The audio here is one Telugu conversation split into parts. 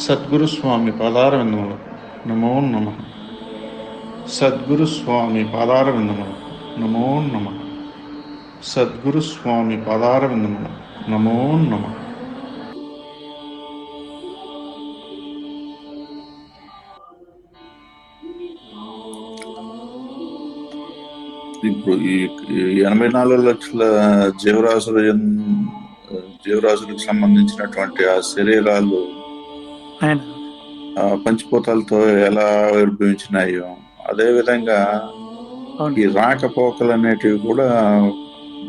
సద్గురు స్వామి పాదారవిందములు. నమో నమ. సద్గురు స్వామి పాదారవిందములు. నమో నమ. సద్గురు స్వామి పాదారవిందములు. నమో నమ. ఇప్పుడు ఈ ఎనభై నాలుగు లక్షల జీవరాశుల జీవరాశులకు సంబంధించినటువంటి ఆ శరీరాలు పంచిపోతాలతో ఎలా ఆవిర్భవించినాయో అదే విధంగా ఈ రాకపోకలు అనేటివి కూడా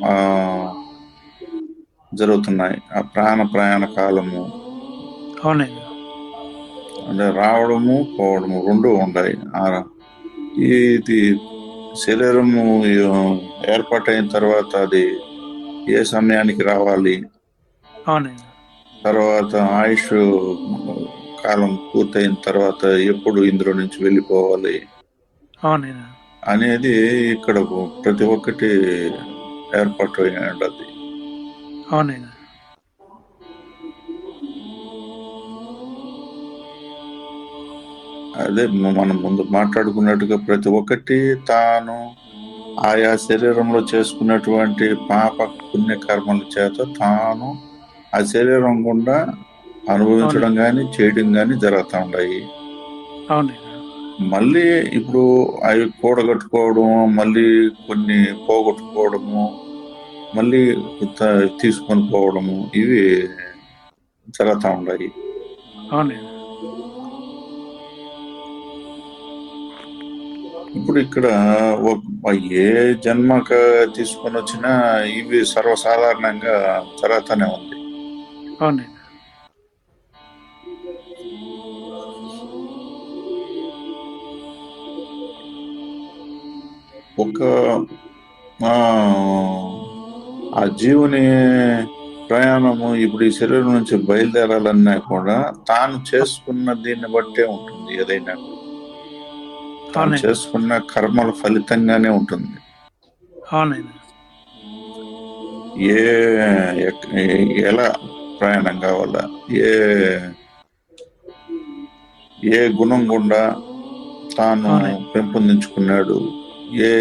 ఆ జరుగుతున్నాయి. ఆ ప్రాణ ప్రయాణ కాలము. అవునండి. అంటే రావడము పోవడము రెండు ఉన్నాయి ఇది శరీరము ఏర్పాటైన తర్వాత అది ఏ సమయానికి రావాలి? తర్వాత ఆయుష్ కాలం పూర్తయిన తర్వాత ఎప్పుడు ఇందులో నుంచి వెళ్ళిపోవాలి అనేది ఇక్కడ ప్రతి ఒక్కటి ఏర్పాటు అయినది అవునండి అదే మనం ముందు మాట్లాడుకున్నట్టుగా ప్రతి ఒక్కటి తాను ఆయా శరీరంలో చేసుకున్నటువంటి పాప పుణ్య కర్మల చేత తాను ఆ శరీరం గుండా అనుభవించడం కానీ చేయడం కానీ జరుగుతూ ఉన్నాయి మళ్ళీ ఇప్పుడు అవి కూడగట్టుకోవడం మళ్ళీ కొన్ని పోగొట్టుకోవడము మళ్ళీ తీసుకొని పోవడము ఇవి జరుగుతూ ఉన్నాయి ఇప్పుడు ఇక్కడ ఏ జన్మక తీసుకొని వచ్చినా ఇవి సర్వసాధారణంగా జరుగుతూనే ఉంది. అవునండి. ఒక ఆ, ఆ జీవుని ప్రయాణము ఇప్పుడు ఈ శరీరం నుంచి బయలుదేరాలన్నా కూడా తాను చేసుకున్న దీన్ని బట్టే ఉంటుంది ఏదైనా. తాను చేసుకున్న కర్మల ఫలితంగానే ఉంటుంది. ఏ ఎలా ప్రయాణం కావాలా? ఏ ఏ గుణం గుండా తాను. పెంపొందించుకున్నాడు? ఏ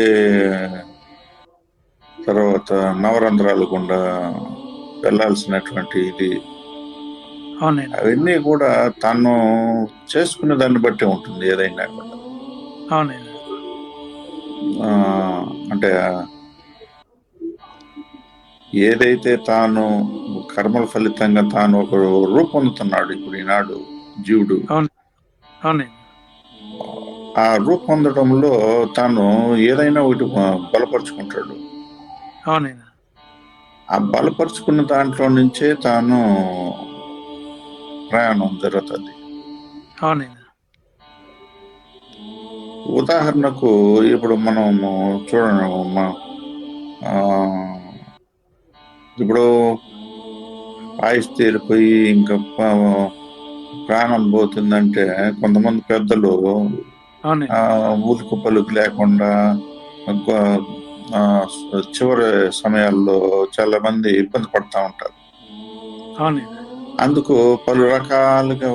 తర్వాత నవరంధ్రాలు గుండా వెళ్ళాల్సినటువంటి ఇది. అవన్నీ కూడా తాను చేసుకునే దాన్ని బట్టి ఉంటుంది ఏదైనా కూడా. అంటే ఏదైతే తాను కర్మల ఫలితంగా తాను ఒక రూపొందుతున్నాడు ఇప్పుడు ఈనాడు జీవుడు. అవునండి. ఆ రూపొందడంలో తాను ఏదైనా ఒకటి బలపరుచుకుంటాడు. అవునండి ఆ బలపరుచుకున్న దాంట్లో నుంచే తాను ప్రయాణం జరుగుతుంది. అవునండి ఉదాహరణకు ఇప్పుడు మనము చూడండి మా ఆ, ఇప్పుడు ఆయుష్ తీరిపోయి ఇంకా ప్రాణం పోతుందంటే కొంతమంది పెద్దలు ఉలుకు పలుకు లేకుండా చివరి సమయాల్లో చాలా మంది ఇబ్బంది పడతా ఉంటారు. అందుకు పలు రకాలుగా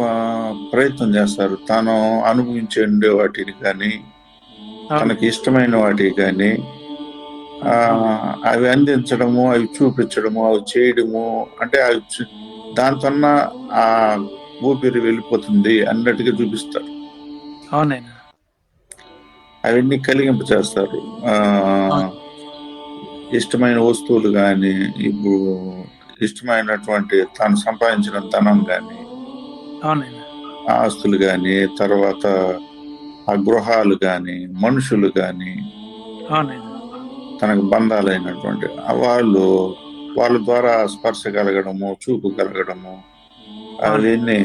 ప్రయత్నం చేస్తారు. తాను అనుభవించే ఉండే వాటిని కానీ తనకి ఇష్టమైన వాటికి కానీ అవి అందించడము అవి చూపించడము అవి చేయడము అంటే అవి దాంతోన్న ఆ ఊపిరి వెళ్ళిపోతుంది అన్నట్టుగా చూపిస్తారు. అవునండి. అవన్నీ కలిగింప చేస్తారు. ఆ ఇష్టమైన వస్తువులు కానీ ఇప్పుడు ఇష్టమైనటువంటి తాను సంపాదించిన ధనం కానీ ఆస్తులు కానీ తర్వాత ఆ గృహాలు కానీ మనుషులు కానీ తనకు బంధాలైనటువంటి వాళ్ళు వాళ్ళ ద్వారా స్పర్శ కలగడము చూపు కలగడము అవన్నీ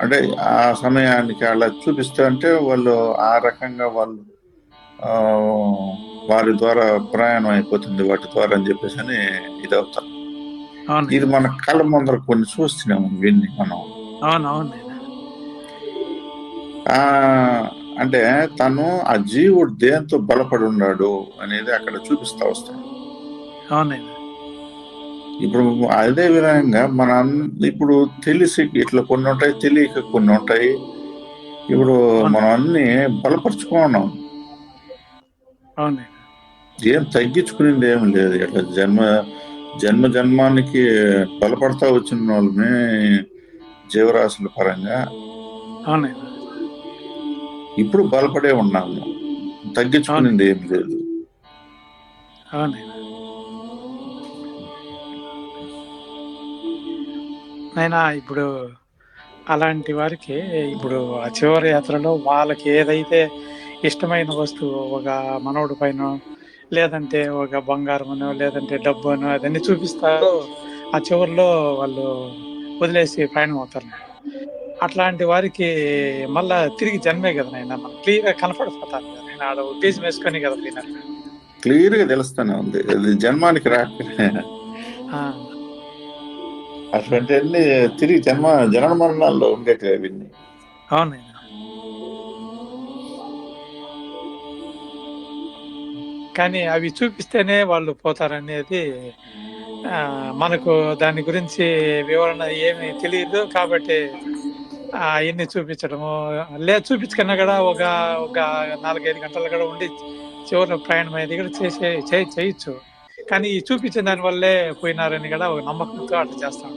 అంటే ఆ సమయానికి అలా చూపిస్తే అంటే వాళ్ళు ఆ రకంగా వాళ్ళు వారి ద్వారా ప్రయాణం అయిపోతుంది వాటి ద్వారా అని చెప్పేసి అని ఇది అవుతాం అవును ఇది మన కళ్ళ ముందర కొన్ని చూస్తున్నాము విన్ని మనం. అంటే తను ఆ జీవుడు దేంతో బలపడి ఉన్నాడు అనేది అక్కడ చూపిస్తా వస్తాడు. అవును నాయన ఇప్పుడు అదే విధంగా మన ఇప్పుడు తెలిసి ఇట్లా కొన్ని ఉంటాయి తెలియక కొన్ని ఉంటాయి. ఇప్పుడు మనం అన్ని బలపరుచుకున్నాం ఏం తగ్గించుకునేది ఏం లేదు. ఇట్లా జన్మ జన్మ జన్మానికి బలపడతా వచ్చిన వాళ్ళమే జీవరాశుల పరంగా ఇప్పుడు బలపడే ఉన్నాము. తగ్గించుకునేది ఏం లేదు. నాయనా ఇప్పుడు అలాంటి వారికి ఇప్పుడు ఆ చివరి యాత్రలో వాళ్ళకి ఏదైతే ఇష్టమైన వస్తువు ఒక మనవడి పైన లేదంటే ఒక బంగారమునో లేదంటే డబ్బునో అదన్నీ చూపిస్తారు ఆ చివరిలో వాళ్ళు వదిలేసి ప్రయాణం అవుతారు. అట్లాంటి వారికి మళ్ళా తిరిగి జన్మే కదా నాయన మనం క్లియర్గా కనపడిపోతాను కదా నేను ఆడ ఉద్దేశం వేసుకొని కదా పోయినారు. క్లియర్గా తెలుస్తానే ఉంది జన్మానికి ఆ, అటువంటి అన్ని తిరిగి జన్మ జనన మరణాల్లో ఉండేటివి అవన్నీ అవును. కానీ అవి చూపిస్తేనే వాళ్ళు పోతారనేది మనకు దాని గురించి వివరణ ఏమి తెలియదు కాబట్టి అవన్నీ చూపించడము. లేదు చూపించుకున్నా కూడా ఒక ఒక నాలుగైదు గంటలు కూడా ఉండి చివరి ప్రయాణం అయ్యేది కూడా చేసే చేయొచ్చు. కానీ ఈ చూపించిన దాని వల్లే పోయినారని కూడా ఒక నమ్మకంతో అట్లా చేస్తాం.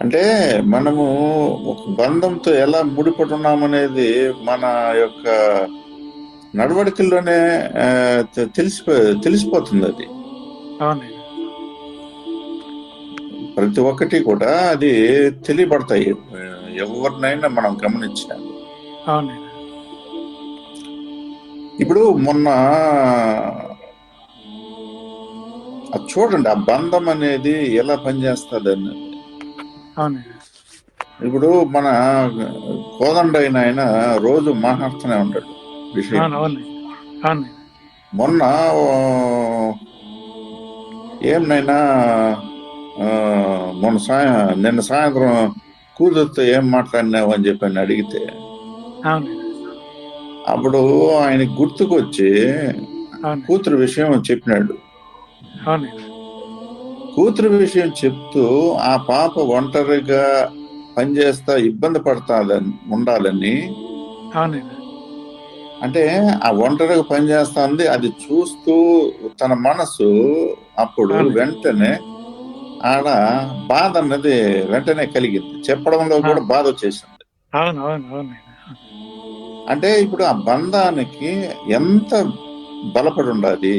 అంటే మనము ఒక బంధంతో ఎలా ముడిపడి ఉన్నామనేది మన యొక్క నడవడికల్లోనే తెలిసిపో తెలిసిపోతుంది అది. ప్రతి ఒక్కటి కూడా అది తెలియబడతాయి. ఎవరినైనా మనం గమనించిన. అవునండి. ఇప్పుడు మొన్న చూడండి ఆ బంధం అనేది ఎలా పనిచేస్తుంది అన్నది. ఇప్పుడు మన కోదండ అయిన ఆయన రోజు మాట్లాడుతూనే ఉంటాడు విషయం. మొన్న ఆ, ఏం నైనా ఆ, మొన్న సాయం నిన్న సాయంత్రం కూతురుతో ఏం మాట్లాడినావు అని చెప్పి అని అడిగితే అప్పుడు ఆయన గుర్తుకొచ్చి కూతురు విషయం చెప్పినాడు. కూతురు విషయం చెప్తూ ఆ పాప ఒంటరిగా పనిచేస్తా ఇబ్బంది పడతాదని ఉండాలని. అంటే ఆ ఒంటరిగా పనిచేస్తుంది అది చూస్తూ తన మనసు అప్పుడు. వెంటనే ఆడ బాధ అన్నది వెంటనే కలిగింది. చెప్పడంలో కూడా బాధ వచ్చేసింది. అవును అవును అవునండి అంటే ఇప్పుడు ఆ బంధానికి ఎంత బలపడి ఉండాలి?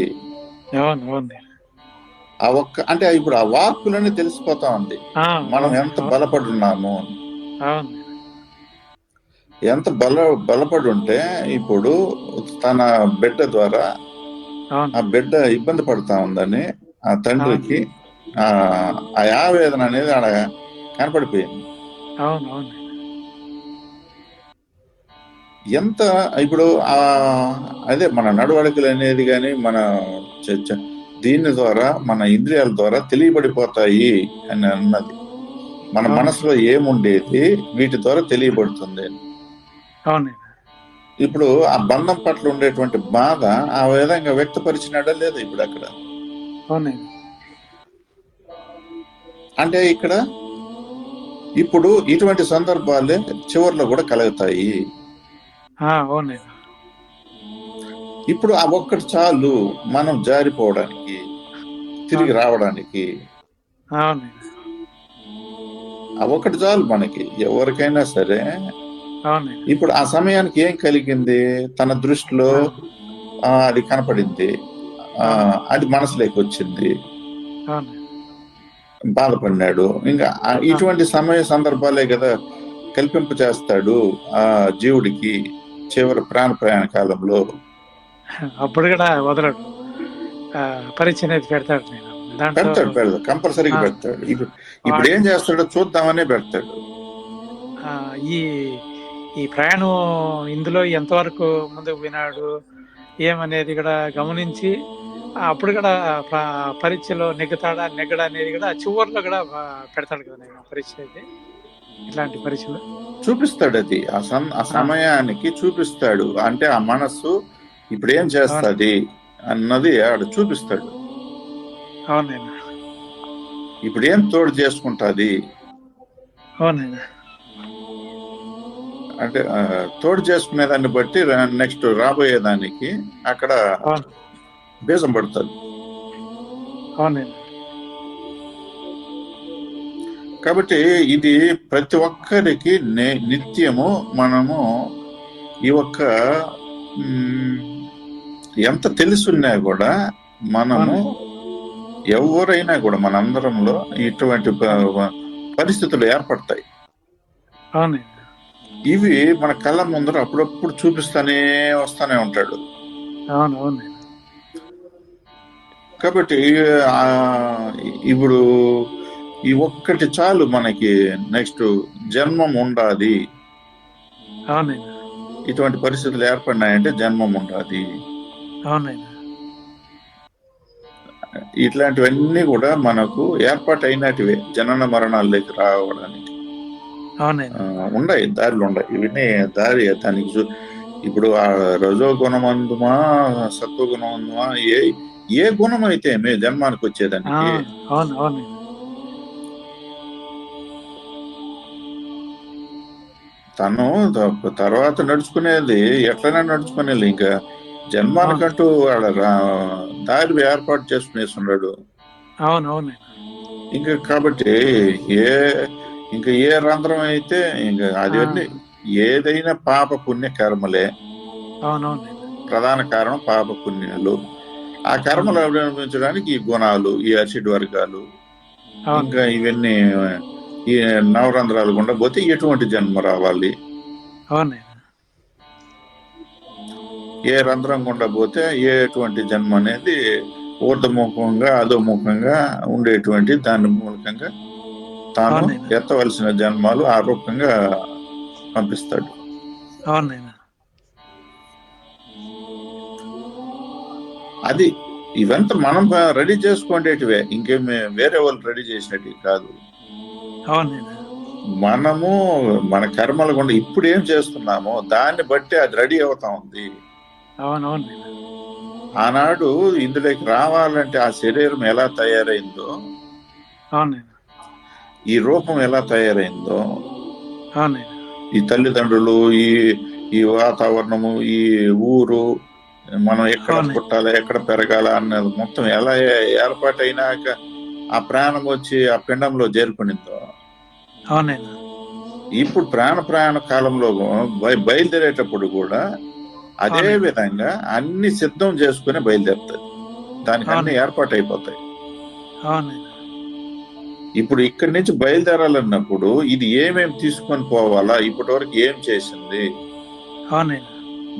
ఆ ఒక్క అంటే ఇప్పుడు ఆ వాక్కులనే తెలిసిపోతా ఉంది మనం ఎంత బలపడి ఉన్నాము అవును. ఎంత బల బలపడి ఉంటే ఇప్పుడు తన బిడ్డ ద్వారా ఆ బిడ్డ ఇబ్బంది పడతా ఉందని ఆ తండ్రికి ఆ ఆవేదన అనేది ఆడ కనపడిపోయింది. ఎంత ఇప్పుడు ఆ అదే మన నడవడికలు అనేది కానీ మన చ- చ- దీని ద్వారా మన ఇంద్రియాల ద్వారా తెలియబడిపోతాయి అని అన్నది. మన. మనసులో ఏముండేది వీటి ద్వారా తెలియబడుతుంది. ఇప్పుడు ఆ బంధం పట్ల ఉండేటువంటి బాధ ఆ విధంగా వ్యక్తపరిచినాడా లేదా ఇప్పుడు అక్కడ? అంటే ఇక్కడ ఇప్పుడు ఇటువంటి సందర్భాలే చివర్లో కూడా కలుగుతాయి. ఇప్పుడు ఆ ఒక్కటి చాలు మనం జారిపోవడానికి. తిరిగి రావడానికి. ఒక్కటి చాలు మనకి ఎవరికైనా సరే. ఇప్పుడు ఆ సమయానికి ఏం కలిగింది? తన దృష్టిలో అది కనపడింది. ఆ, అది మనసులోకి వచ్చింది. బాధపడినాడు. ఇంకా ఇటువంటి సమయ సందర్భాలే కదా కల్పింప చేస్తాడు ఆ జీవుడికి చివరి ప్రాణ ప్రయాణ కాలంలో. అప్పుడు కూడా వదలడు. ఆ, పరీక్ష అనేది పెడతాడు నేను. పెడతాడు పెడతాడు. కంపల్సరీగా ఆ. పెడతాడు. ఇప్పుడు ఏం చేస్తాడో చూద్దామనే పెడతాడు. ఈ ఈ ప్రయాణం ఇందులో ఎంతవరకు ముందుకు పోయినాడు ఏమనేది కూడా గమనించి అప్పుడు కూడా పరీక్షలో నెగ్గుతాడా నెగ్గడా అనేది కూడా చివరిలో కూడా పెడతాడు కదా పరీక్ష అయితే. ఇట్లాంటి పరీక్షలు. చూపిస్తాడు అది. ఆ. సమయానికి చూపిస్తాడు. అంటే ఆ మనస్సు ఇప్పుడు ఏం చేస్తుంది? అన్నది ఆడు చూపిస్తాడు. అవునైనా. ఇప్పుడు ఏం తోడు చేసుకుంటాది? అవునైనా. అంటే తోడు చేసుకునే దాన్ని బట్టి నెక్స్ట్ రాబోయే దానికి అక్కడ బీజం పడుతుంది. కాబట్టి ఇది ప్రతి ఒక్కరికి నిత్యము మనము ఈ ఒక్క ఎంత తెలుసున్నా కూడా మనము ఎవరైనా కూడా మనందరంలో ఇటువంటి ప- పరిస్థితులు ఏర్పడతాయి. ఇవి మన కళ్ళ ముందర అప్పుడప్పుడు చూపిస్తానే వస్తానే ఉంటాడు. కాబట్టి ఇప్పుడు ఈ ఒక్కటి చాలు మనకి నెక్స్ట్ జన్మం ఉండాది. అవునైనా ఇటువంటి పరిస్థితులు ఏర్పడినాయంటే జన్మం అవునైనా ఇట్లాంటివన్నీ కూడా మనకు ఏర్పాటు అయినటివే జనన మరణాల్లోకి రావడానికి. ఉన్నాయి దారులు ఉన్నాయి. ఇవన్నీ దారి దానికి ఇప్పుడు ఆ రజో గుణమందుమా సత్వ గుణమందుమా ఏ ఏ గుణం అయితే మే జన్మానికి వచ్చేదానికి తను తర్వాత నడుచుకునేది ఎట్లైనా నడుచుకునేది ఇంకా. జన్మానికంటూ రా- దారి ఏర్పాటు చేసుకునేస్తున్నాడు అవును అవునైనా ఇంకా కాబట్టి ఏ ఇంకా ఏ రంధ్రం అయితే ఇంకా అది ఏదైనా పాప పుణ్య కర్మలే. అవునవునైనా ప్రధాన కారణం పాప పుణ్యాలు. ఆ కర్మలు అనుభవించడానికి ఈ గుణాలు ఈ అసిడ్ వర్గాలు ఇంకా ఇవన్నీ ఈ నవరంధ్రాలు గుండా పోతే ఎటువంటి జన్మ రావాలి? అవునైనా ఏ రంధ్రం గుండా పోతే ఏ ఎటువంటి జన్మ అనేది ఊర్ధముఖంగా అధోముఖంగా ఉండేటువంటి దాని మూలకంగా తాను. ఎత్తవలసిన జన్మాలు ఆ రూపంగా పంపిస్తాడు. అది ఇవంతా మనం రెడీ చేసుకునేటివే. ఇంకేం వేరే వాళ్ళు రెడీ చేసినట్టు కాదు. మనము మన కర్మల గుండా ఇప్పుడు ఏం చేస్తున్నామో దాన్ని బట్టి అది రెడీ అవుతా ఉంది. అవునవునైనా ఆనాడు ఇందులోకి రావాలంటే ఆ శరీరం ఎలా తయారైందో ఈ రూపం ఎలా తయారైందో ఈ తల్లిదండ్రులు ఈ ఈ వాతావరణము ఈ ఊరు మనం ఎక్కడ. పుట్టాలి ఎక్కడ పెరగాల అన్నది మొత్తం ఎలా ఏర్పాటైనాక ఆ ప్రాణం వచ్చి ఆ పిండంలో చేరుకునిందో. ఇప్పుడు ప్రాణ ప్రయాణ కాలంలో బయ- బయలుదేరేటప్పుడు కూడా అదే. విధంగా అన్ని సిద్ధం చేసుకుని బయలుదేరుతుంది దానికి అన్ని. ఏర్పాటు అయిపోతాయి ఇప్పుడు ఇక్కడి నుంచి బయలుదేరాలన్నప్పుడు ఇది ఏమేమి తీసుకొని పోవాలా ఇప్పటి వరకు ఏం చేసింది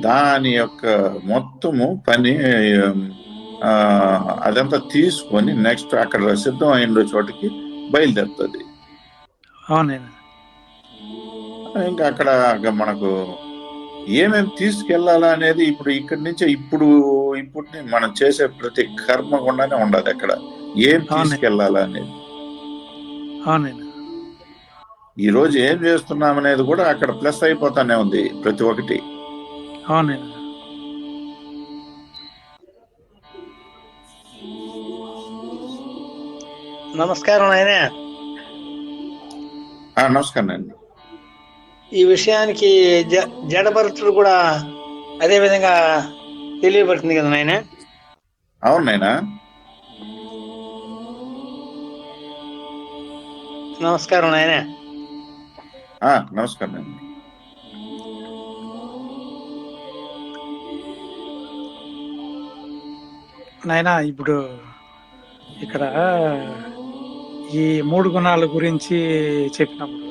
దాని యొక్క మొత్తము పని అదంతా తీసుకొని నెక్స్ట్ అక్కడ సిద్ధం అయిన చోటికి బయలుదేరుతుంది ఇంకా అక్కడ మనకు ఏమేమి తీసుకెళ్ళాలా అనేది ఇప్పుడు ఇక్కడి నుంచి ఇప్పుడు ఇప్పుడు మనం చేసే ప్రతి కర్మ గుండానే ఉండదు అక్కడ. ఏం. తీసుకెళ్ళాలా అనేది. ఈ రోజు ఏం చేస్తున్నాం అనేది కూడా అక్కడ ప్లస్ అయిపోతానే ఉంది ప్రతి ఒక్కటి. నమస్కారం నాయన. ఆ, నమస్కారం అండి ఈ విషయానికి జ జడభరతుడు కూడా అదే విధంగా తెలియబడుతుంది కదా నాయన? అవును నాయనా. నమస్కారం నాయన. ఆ, నమస్కారం అండి నాయనా ఇప్పుడు ఇక్కడ ఈ మూడు గుణాల గురించి చెప్పినప్పుడు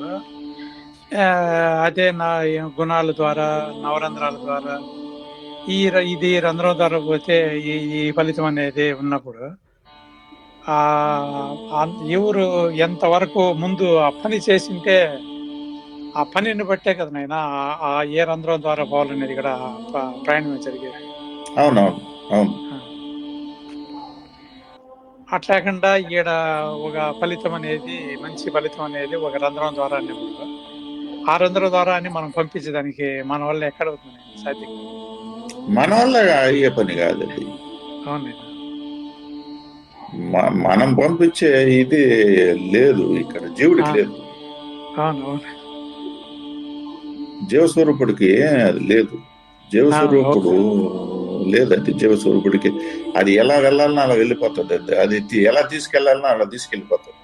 అదే నా గుణాల ద్వారా నవరంధ్రాల ద్వారా ఈ ఇది రంధ్రం ద్వారా పోతే ఈ ఈ ఫలితం అనేది ఉన్నప్పుడు ఆ ఎవరు ఎంతవరకు ముందు ఆ పని చేసింటే ఆ పనిని బట్టే కదా నాయన ఆ- ఏ రంధ్రం ద్వారా పోవాలనేది ఇక్కడ ప్ర- ప్రయాణం జరిగేది. అవునవును అవును. అట్లాకుండా ఈడ ఒక ఫలితం అనేది మంచి ఫలితం అనేది ఒక రంధ్రం ద్వారా కూడా ఆ రంధ్రం ద్వారా అని మనం పంపించడానికి మన వల్ల ఎక్కడ అవుతుంది? సాధ్యం. మన వల్ల అయ్యే పని కాదు అది అవును మ- మనం పంపించే ఇది లేదు ఇక్కడ జీవుడికి. లేదు. అవును అవును. జీవస్వరూపుడికి అది లేదు. జీవస్వరూపుడు లేదు అది జీవస్వరూపుడికి. అది ఎలా వెళ్ళాలన్నా అలా వెళ్ళిపోతుంది అది ఎలా తీసుకెళ్ళాలన్నా అలా తీసుకెళ్ళిపోతుంది.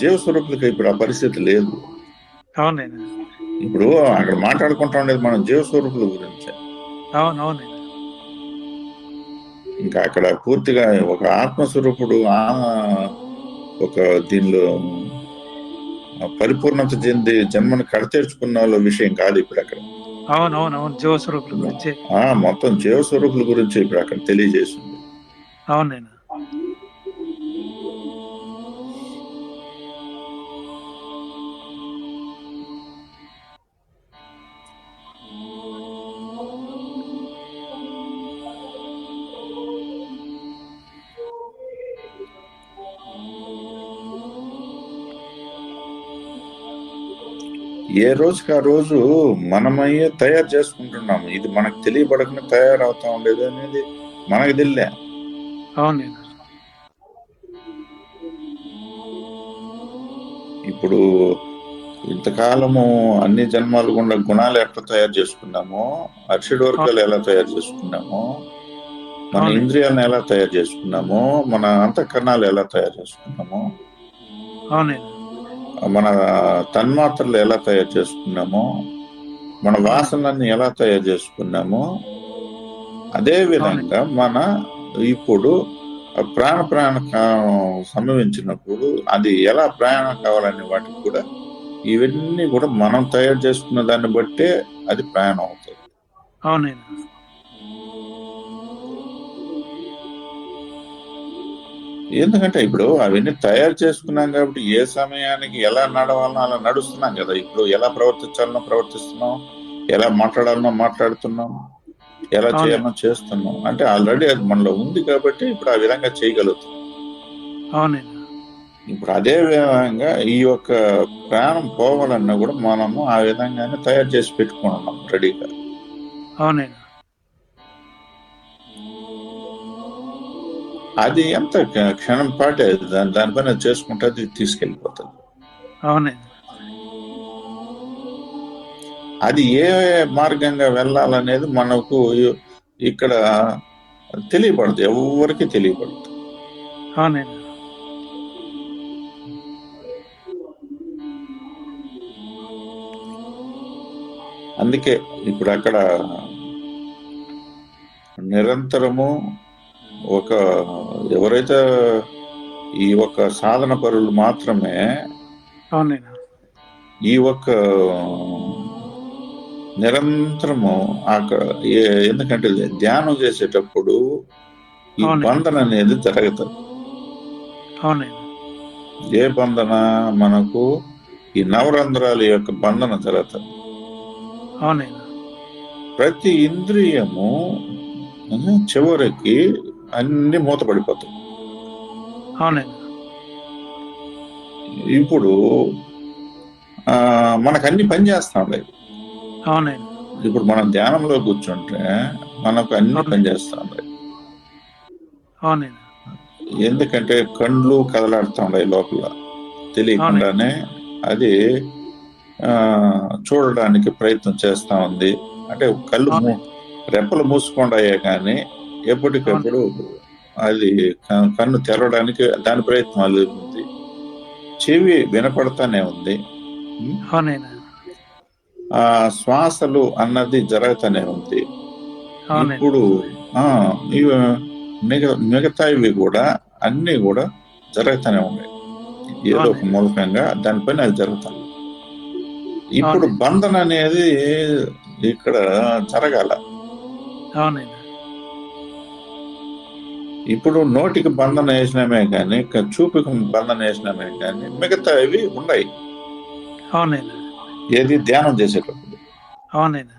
జీవస్వరూపులకి ఇప్పుడు ఆ పరిస్థితి లేదు. అవునైనా ఇప్పుడు అక్కడ మాట్లాడుకుంటా ఉండేది మనం జీవస్వరూపుల గురించి. అవును అవును ఇంకా అక్కడ పూర్తిగా ఒక ఆత్మస్వరూపుడు ఆ ఒక దీనిలో పరిపూర్ణత చెంది జన్మను కడతీర్చుకున్న విషయం కాదు ఇప్పుడు అక్కడ. అవును అవును అవును జీవస్వరూపుల గురించి. ఆ మొత్తం జీవస్వరూపుల గురించి ఇప్పుడు అక్కడ తెలియజేసింది. అవునైనా ఏ రోజుకి ఆ రోజు మనమయ్యే తయారు చేసుకుంటున్నాము ఇది మనకు తెలియబడకుండా తయారవుతా ఉండేది అనేది మనకు తెలియలే. అవునైనా ఇప్పుడు ఇంతకాలము అన్ని జన్మాలు గుండా గుణాలు ఎట్లా తయారు చేసుకున్నామో అర్షడ్ వర్గాలు ఎలా తయారు చేసుకున్నామో మన అవును. ఇంద్రియాలను ఎలా తయారు చేసుకున్నామో మన అంతఃకరణాలు ఎలా తయారు చేసుకున్నామో అవునైనా మన తన్మాత్రలు ఎలా తయారు చేసుకున్నామో మన వాసనలన్నీ ఎలా తయారు చేసుకున్నామో అదే విధంగా మన ఇప్పుడు ప్రాణ ప్రాణ కా- సంభవించినప్పుడు అది ఎలా ప్రయాణం కావాలనే వాటికి కూడా ఇవన్నీ కూడా మనం తయారు చేసుకున్న దాన్ని బట్టే అది ప్రయాణం అవుతుంది. అవునైనా ఎందుకంటే ఇప్పుడు అవన్నీ తయారు చేసుకున్నాం కాబట్టి ఏ సమయానికి ఎలా నడవాలనో అలా నడుస్తున్నాం కదా. ఇప్పుడు ఎలా ప్రవర్తించాలనో ప్రవర్తిస్తున్నాం. ఎలా మాట్లాడాలనో మాట్లాడుతున్నాం. ఎలా. చేయాలనో చేస్తున్నాం. అంటే ఆల్రెడీ అది మనలో ఉంది కాబట్టి ఇప్పుడు ఆ విధంగా చేయగలుగుతాం. అవునైనా ఇప్పుడు అదే విధంగా ఈ యొక్క ప్రాణం పోవాలన్నా కూడా మనము ఆ విధంగానే తయారు చేసి పెట్టుకున్నాం రెడీగా. అవునైనా అది ఎంత క్ష- క్షణం పాటే దాని దానిపైన అది చేసుకుంటే అది తీసుకెళ్ళిపోతుంది. అవునైనా అది ఏ మార్గంగా వెళ్ళాలనేది మనకు ఇక్కడ తెలియబడదు ఎవరికి తెలియబడదు. అవునైనా అందుకే ఇప్పుడు అక్కడ నిరంతరము ఒక ఎవరైతే ఈ ఒక్క సాధన పరులు మాత్రమే ఈ ఒక్క నిరంతరము ఎందుకంటే ధ్యానం చేసేటప్పుడు ఈ. బంధన అనేది జరుగుతుంది అవునైనా ఏ బంధన మనకు ఈ నవరంధ్రాల యొక్క బంధన జరుగుతుంది అవునైనా ప్రతి ఇంద్రియము చివరికి అన్ని మూతపడిపోతాయి. అవునైనా ఇప్పుడు ఆ మనకు అన్ని పని చేస్తా అవునైనా ఇప్పుడు మనం ధ్యానంలో కూర్చుంటే మనకు అన్ని. పని చేస్తా అవునైనా ఎందుకంటే కండ్లు కదలాడుతూ ఉన్నాయి లోపల. తెలియకుండానే అది ఆ చూడడానికి ప్రయత్నం చేస్తా ఉంది. అంటే కళ్ళు రెప్పలు మూసుకుండాయే కానీ ఎప్పటికప్పుడు అది కన్ను తెరవడానికి దాని ప్రయత్నాలు ఉంది. చెవి వినపడతానే ఉంది. ఆ శ్వాసలు అన్నది జరుగుతూనే ఉంది. ఇప్పుడు ఆ ఇవి మిగ మిగతా ఇవి కూడా అన్ని కూడా జరుగుతూనే ఉన్నాయి. ఏదో ఒక. మూలకంగా దానిపైన అది జరుగుతుంది. ఇప్పుడు. బంధన అనేది ఇక్కడ జరగాల. అవునైనా. ఇప్పుడు నోటికి బంధన వేసినామే కానీ చూపుకి బంధన వేసినామే కానీ మిగతా ఇవి ఉన్నాయి అవునైనా ఏది ధ్యానం చేసేటప్పుడు. అవునైనా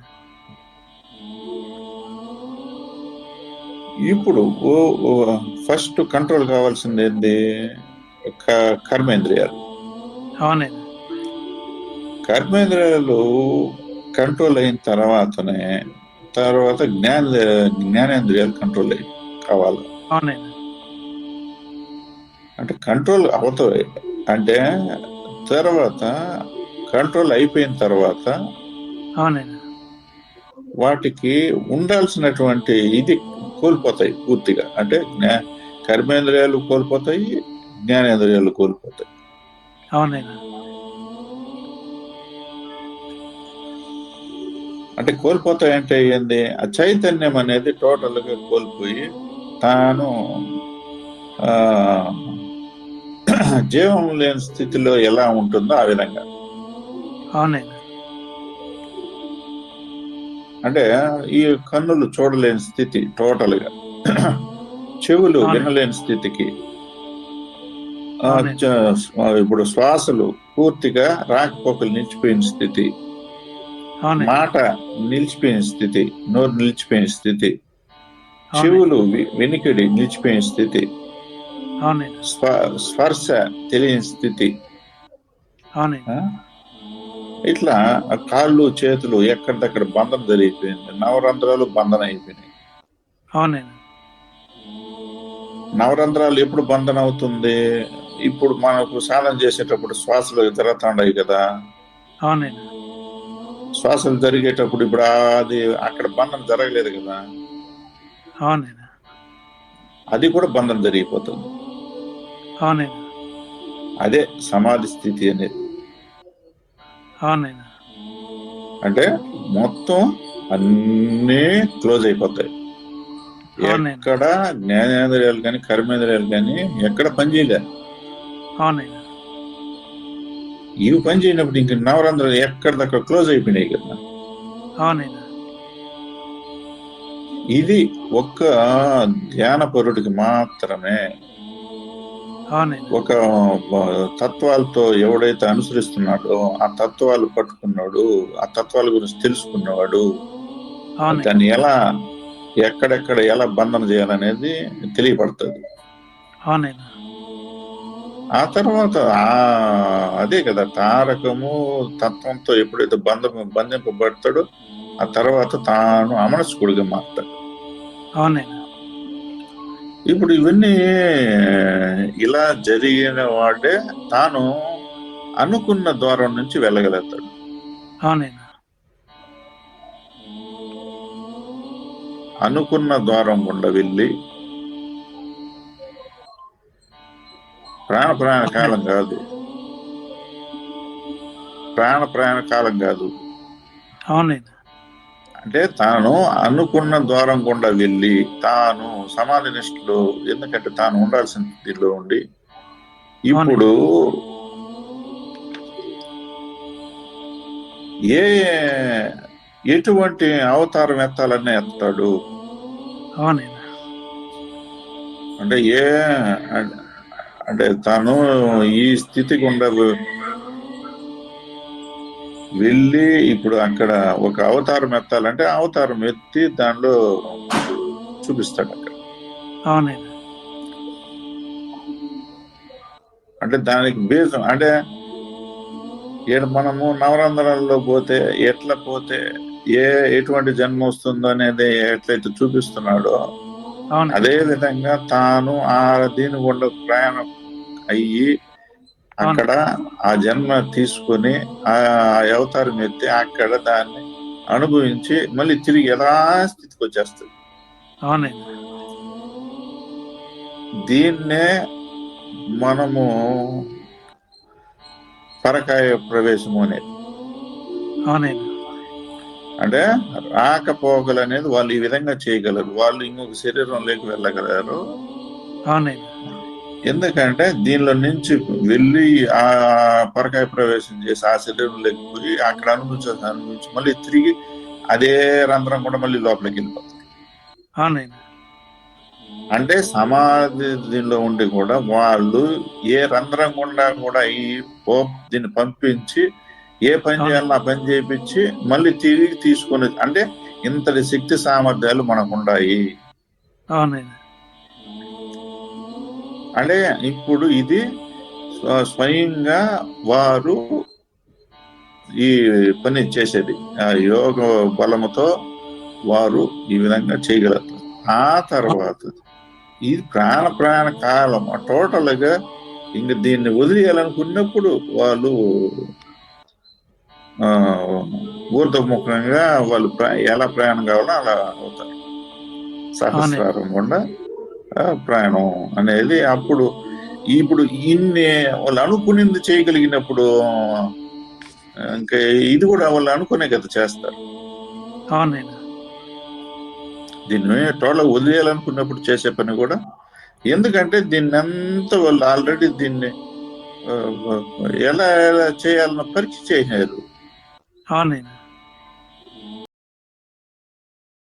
ఇప్పుడు ఫస్ట్ కంట్రోల్ కావాల్సింది ఏంది? కర్మేంద్రియాలు. అవునైనా కర్మేంద్రియాలు కంట్రోల్ అయిన తర్వాతనే తర్వాత జ్ఞాన జ్ఞానేంద్రియాలు కంట్రోల్ అయ్యి కావాలి. అంటే కంట్రోల్ అవుతాయి అంటే తర్వాత కంట్రోల్ అయిపోయిన తర్వాత వాటికి ఉండాల్సినటువంటి ఇది కోల్పోతాయి పూర్తిగా. అంటే జ్ఞా కర్మేంద్రియాలు కోల్పోతాయి జ్ఞానేంద్రియాలు కోల్పోతాయి. అవునైనా అంటే కోల్పోతాయి అంటే ఏంది? ఆ చైతన్యం అనేది టోటల్గా కోల్పోయి తాను ఆ జీవం లేని స్థితిలో ఎలా ఉంటుందో ఆ విధంగా. అంటే ఈ కన్నులు చూడలేని స్థితి టోటల్గా చెవులు. వినలేని స్థితికి. ఇప్పుడు శ్వాసలు పూర్తిగా రాకపోకలు నిలిచిపోయిన స్థితి. మాట నిలిచిపోయిన స్థితి నోరు నిలిచిపోయిన స్థితి. చెవులు వెనుకడి నిలిచిపోయిన స్థితి. స్పర్శ తెలియని స్థితి? ఇట్లా కాళ్ళు చేతులు ఎక్కడిదక్కడ బంధన జరిగిపోయింది. నవరంధ్రాలు బంధన అయిపోయినాయి. నవరంధ్రాలు ఎప్పుడు బంధన అవుతుంది? ఇప్పుడు మనకు సాధన చేసేటప్పుడు శ్వాసలు జరుగుతుండయి కదా. శ్వాసలు జరిగేటప్పుడు ఇప్పుడు అది అక్కడ బంధన జరగలేదు కదా. అవునైనా అది కూడా బంధన జరిగిపోతుంది. అవునైనా అదే సమాధి స్థితి అనేది. అవునైనా అంటే మొత్తం అన్నీ క్లోజ్ అయిపోతాయి. ఎక్కడ జ్ఞానేంద్రియాలు కానీ కర్మేంద్రియాలు కానీ ఎక్కడ పనిచేయలే అవునైనా ఇవి పని చేయనప్పుడు ఇంక నవరంధ్రాలు ఎక్కడిదక్కడ క్లోజ్ అయిపోయినాయి కదా. అవునైనా ఇది ఒక్క ధ్యాన పరుడికి మాత్రమే. ఒక తత్వాలతో ఎవడైతే అనుసరిస్తున్నాడో ఆ తత్వాలు పట్టుకున్నాడు ఆ తత్వాల గురించి తెలుసుకున్నవాడు దాన్ని ఎలా ఎక్కడెక్కడ ఎలా బంధన చేయాలనేది తెలియబడుతుంది ఆ తర్వాత ఆ అదే కదా తారకము తత్వంతో ఎప్పుడైతే బంధం బంధింపబడతాడో ఆ తర్వాత తాను అమనస్కుడిగా మారుతాడు. అవునైనా ఇప్పుడు ఇవన్నీ ఇలా జరిగిన వాడే తాను అనుకున్న ద్వారం నుంచి వెళ్ళగలుగుతాడు. అవునైనా అనుకున్న ద్వారం గుండా వెళ్ళి ప్రాణ ప్రయాణ కాలం కాదు. ప్రాణ ప్రయాణ కాలం కాదు. అవునైనా అంటే తాను అనుకున్న ద్వారం గుండా వెళ్ళి తాను సమాధి నిష్ఠలో ఎందుకంటే తాను ఉండాల్సిన స్థితిలో ఉండి ఇప్పుడు ఏ ఎటువంటి అవతారం ఎత్తాలనే ఎత్తాడు. అంటే ఏ అంటే తాను ఈ స్థితి గుండా వెళ్ళి ఇప్పుడు అక్కడ ఒక అవతారం ఎత్తాలంటే అవతారం ఎత్తి దానిలో చూపిస్తాడు అక్కడ. అంటే దానికి బేస్ అంటే ఈడ మనము నవరంధ్రాల్లో పోతే ఎట్లా పోతే ఏ ఎటువంటి జన్మ వస్తుందో అనేది ఎట్లయితే చూపిస్తున్నాడో అదే విధంగా తాను ఆ దీని గుండా ప్రయాణం అయ్యి అక్కడ ఆ జన్మ తీసుకొని ఆ అవతారం ఎత్తి అక్కడ దాన్ని అనుభవించి మళ్ళీ తిరిగి యథాస్థితికి వచ్చేస్తుంది. అవునైనా దీన్నే మనము పరకాయ ప్రవేశము అనేది అంటే రాకపోకలు అనేది వాళ్ళు ఈ విధంగా చేయగలరు. వాళ్ళు ఇంకొక శరీరంలోకి వెళ్ళగలరు. అవునైనా ఎందుకంటే దీనిలో నుంచి వెళ్ళి ఆ పరకాయ ప్రవేశం చేసి ఆ శరీరంలోకి పోయి అక్కడ అనుభవించాల్సి అనుభవించి మళ్ళీ తిరిగి అదే రంధ్రం కూడా మళ్ళీ లోపలికి వెళ్ళిపోతుంది. అంటే సమాధి దీనిలో ఉండి కూడా వాళ్ళు ఏ రంధ్రం గుండా కూడా ఈ పోప్ దీన్ని పంపించి ఏ పని చేయాలో ఆ పని చేయించి మళ్ళీ తిరిగి తీసుకొని అంటే ఇంతటి శక్తి సామర్థ్యాలు మనకు ఉన్నాయి అవునైనా అంటే ఇప్పుడు ఇది స్వ- స్వయంగా వారు ఈ పని చేసేది. ఆ యోగ బలముతో వారు ఈ విధంగా చేయగలుగుతారు ఆ తర్వాత ఇది ప్రాణ ప్రాణ కాలం టోటల్గా ఇంక దీన్ని వదిలేయాలనుకున్నప్పుడు వాళ్ళు ఊర్ధముఖంగా వాళ్ళు ఎలా ప్రయాణం కావాలో అలా అవుతారు సహస్రారం గుండా ఆ, ప్రయాణం అనేది అప్పుడు ఇప్పుడు ఇన్ని వాళ్ళు అనుకునింది చేయగలిగినప్పుడు ఇంకా ఇది కూడా వాళ్ళు అనుకునే కదా చేస్తారు. దీన్ని టోటల్ వదిలేయాలనుకున్నప్పుడు చేసే పని కూడా ఎందుకంటే దీన్ని అంతా వాళ్ళు ఆల్రెడీ దీన్ని ఎలా ఎలా చేయాలన్న పరీక్ష చేశారు. అవునైనా